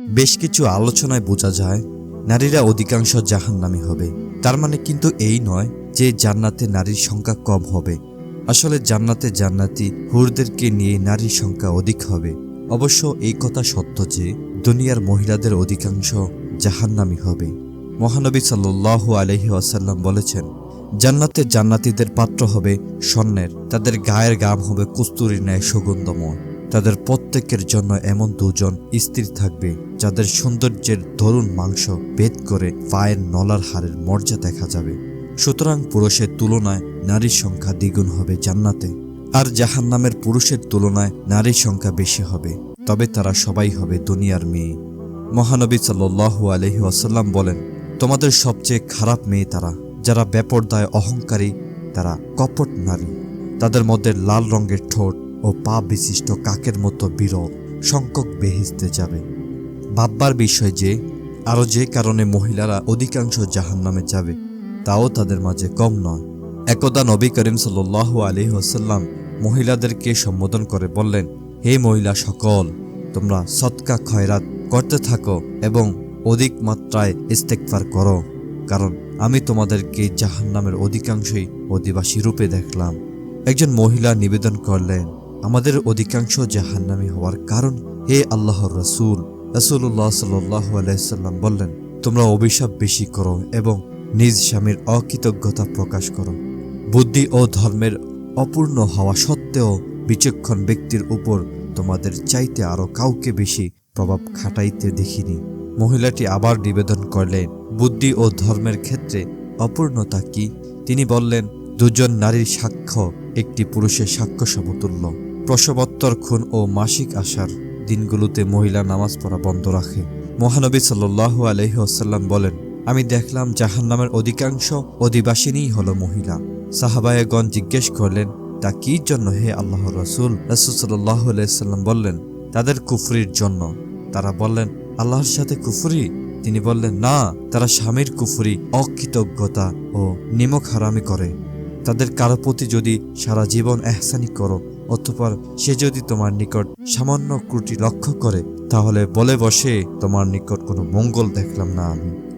বেশ কিছু আলোচনায় বোঝা যায়, নারীরা অধিকাংশ জাহান্নামী হবে। তার মানে কিন্তু এই নয় যে জান্নাতে নারীর সংখ্যা কম হবে। আসলে জান্নাতে জান্নাতি হুরদেরকে নিয়ে নারীর সংখ্যা অধিক হবে। অবশ্য এই কথা সত্য যে, দুনিয়ার মহিলাদের অধিকাংশ জাহান্নামী হবে। মহানবী সাল্লু আলহি আসাল্লাম বলেছেন, জান্নাতে জান্নাতীদের পাত্র হবে স্বর্ণের, তাদের গায়ের গাম হবে কস্তুরী ন্যায় সুগন্ধময় তাদের প্রত্যেকের জন্য এমন দুজন স্ত্রী থাকবে, যাদের সৌন্দর্যের দরুন মাংস ভেদ করে পায়ের নলার হারের মর্যা দেখা যাবে। সুতরাং পুরুষের তুলনায় নারীর সংখ্যা দ্বিগুণ হবে জান্নাতে, আর জাহান্নামের পুরুষের তুলনায় নারীর সংখ্যা বেশি হবে। তবে তারা সবাই হবে দুনিয়ার মেয়ে। মহানবী সাল্লু আলহি আসাল্লাম বলেন, তোমাদের সবচেয়ে খারাপ মেয়ে তারা, যারা বেপরদায় অহংকারী, তারা কপট নারী। তাদের মধ্যে লাল রঙের ঠোঁট ও পা বিশিষ্ট কাকের মতো বিরল, সংখ্যক বেহেস্তে যাবে। ভাববার বিষয় যে, আরও যে কারণে মহিলারা অধিকাংশ জাহান্নামে যাবে, তাও তাদের মাঝে কম নয়। একদা নবী করিম সাল্লু আলী ওসাল্লাম মহিলাদেরকে সম্বোধন করে বললেন, হে মহিলা সকল, তোমরা সৎকা খয়রাত করতে থাকো এবং অধিক মাত্রায় ইস্তেকফার করো, কারণ আমি তোমাদেরকে জাহান্নামের অধিকাংশই অধিবাসী রূপে দেখলাম। একজন মহিলা নিবেদন করলেন আমাদের অধিকাংশ জাহান্নামী হওয়ার কারণ হে আল্লাহর রসুল। রসুল্লাহ সাল্লাহ আলাইসাল্লাম বললেন, তোমরা অভিশাপ বেশি করো এবং নিজ স্বামীর অকৃতজ্ঞতা প্রকাশ করো। বুদ্ধি ও ধর্মের অপূর্ণ হওয়া সত্ত্বেও বিচক্ষণ ব্যক্তির উপর তোমাদের চাইতে আরও কাউকে বেশি প্রভাব খাটাইতে দেখিনি। মহিলাটি আবার নিবেদন করলেন, বুদ্ধি ও ধর্মের ক্ষেত্রে অপূর্ণতা কি? তিনি বললেন, দুজন নারীর সাক্ষ্য একটি পুরুষের সাক্ষ্য সমতুল্য। প্রসবোত্তর খুন ও মাসিক আসার দিনগুলোতে মহিলা নামাজ পড়া বন্ধ রাখে। মহানবী সাল্লু আলহিহাসাল্লাম বলেন, আমি দেখলাম জাহান্নামের অধিকাংশ অধিবাসিনীই হল মহিলা। সাহাবায়গণ জিজ্ঞেস করলেন, তা কি জন্য হে আল্লাহ রসুল? রসুল সাল্লাহ আলাইসাল্লাম বললেন, তাদের কুফরির জন্য। তারা বললেন, আল্লাহর সাথে কুফরি? তিনি বললেন, না, তারা স্বামীর কুফরি, অকৃতজ্ঞতা ও নিমক হারামি করে। তাদের কারও প্রতি যদি সারা জীবন এহসানি করো অতঃপর সে যদি তোমার নিকট সামান্য ক্রুটি লক্ষ্য করে, তাহলে বলে বসে তোমার নিকট কোনো মঙ্গল দেখলাম না আমি।